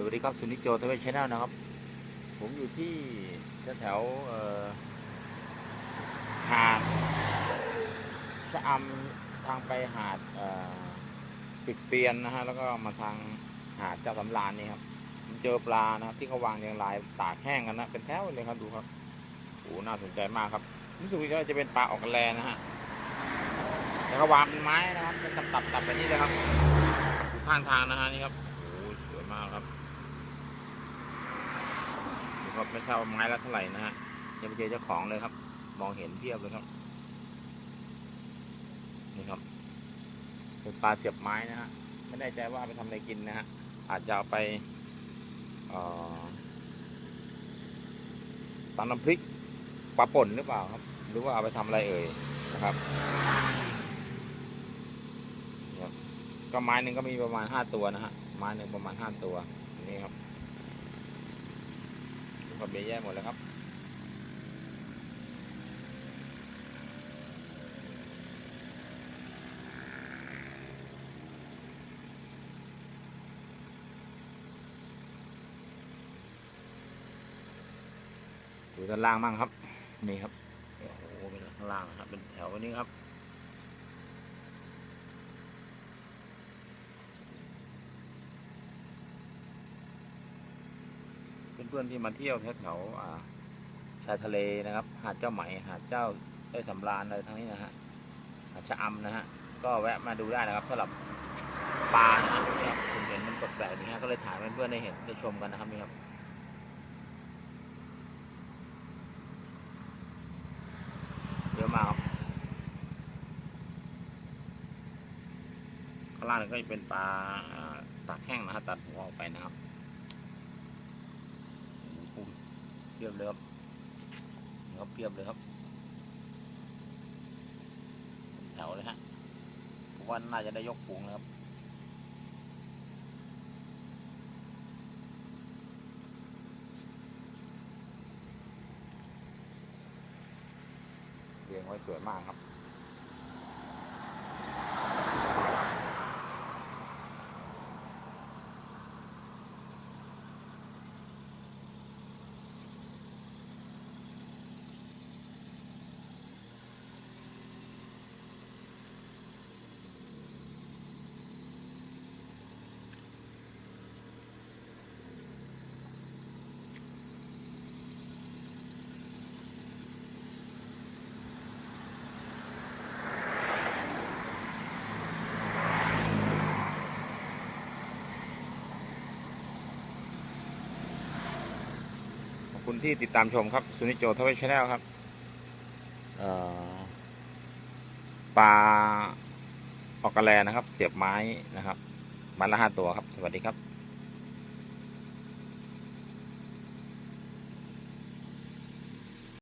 สวัสดีครับสุนิจโจทวีชแนลนะครับ ผมอยู่ที่แถวหาดชะอำทางไปหาดปิดเปียนนะฮะแล้วก็มาทางหาดเจ้าสำราญนี่ครับผมเจอปลานะครับที่เขาวางเรียงรายตากแห้งกันนะเป็นแถวเลยครับดูครับโอ้น่าสนใจมากครับรู้สึกว่าจะเป็นปลาออกกันแลนะฮะแล้วก็วางเป็นไม้นะครับเป็นตับๆตับแบบนี้เลยครับอยู่ข้างทางนะฮะนี่ครับโอ้สวยมากครับ ครับไม่ทราบว่ไม้ละเท่าไหร่นะฮะยังไปเจอเจ้าของเลยครับ มองเห็นเพียบเลยครับ นี่ครับเป็นปลาเสียบไม้นะฮะไม่แน่ใจว่าไปทำอะไรกินนะฮะอาจจะเอาไปออตำน้ำพริกปลาป่นหรือเปล่าครับ หรือว่าเอาไปทำอะไรเอ่ยนะครับนี่ครับก็ไม้หนึ่งก็มีประมาณห้าตัวนะฮะไม้หนึ่งประมาณห้าตัวนี่ครับ ก็เบี้ยแย่หมดแล้วครับดูด้านล่างบ้างครับ นี่ครับโอ้โหเป็นข้างล่างนะครับ เป็นแถวนี้ครับ เพื่อนๆที่มาเที่ยวแถวๆอ่าชายทะเลนะครับ หาดเจ้าไหมหาดเจ้าได้สำราญอะไรทั้งนี้นะฮะหาดชะอำนะฮะก็แวะมาดูได้นะครับสำหรับปลานะฮะเนี่ยผมเห็นมันแปลกๆอย่างนี้ฮะก็เลยถ่ายให้เพื่อนๆได้เห็นได้ชมกันนะครับนี่ครับเยอะมากครับข้างล่างก็จะเป็นปลาตากแห้งนะฮะตัดหัวออกไปนะครับโอ้โห เพียบเลยครับนี่ครับเพียบเลยครับแถวเลยฮะผมว่าน่าจะได้ยกปูงนะครับเรียงไว้สวยมากครับ คุณที่ติดตามชมครับสุนิโจทวีชแนลครับปลาออกกระแลนะครับ เสียบไม้นะครับมันละห้าตัวครับ สวัสดีครับ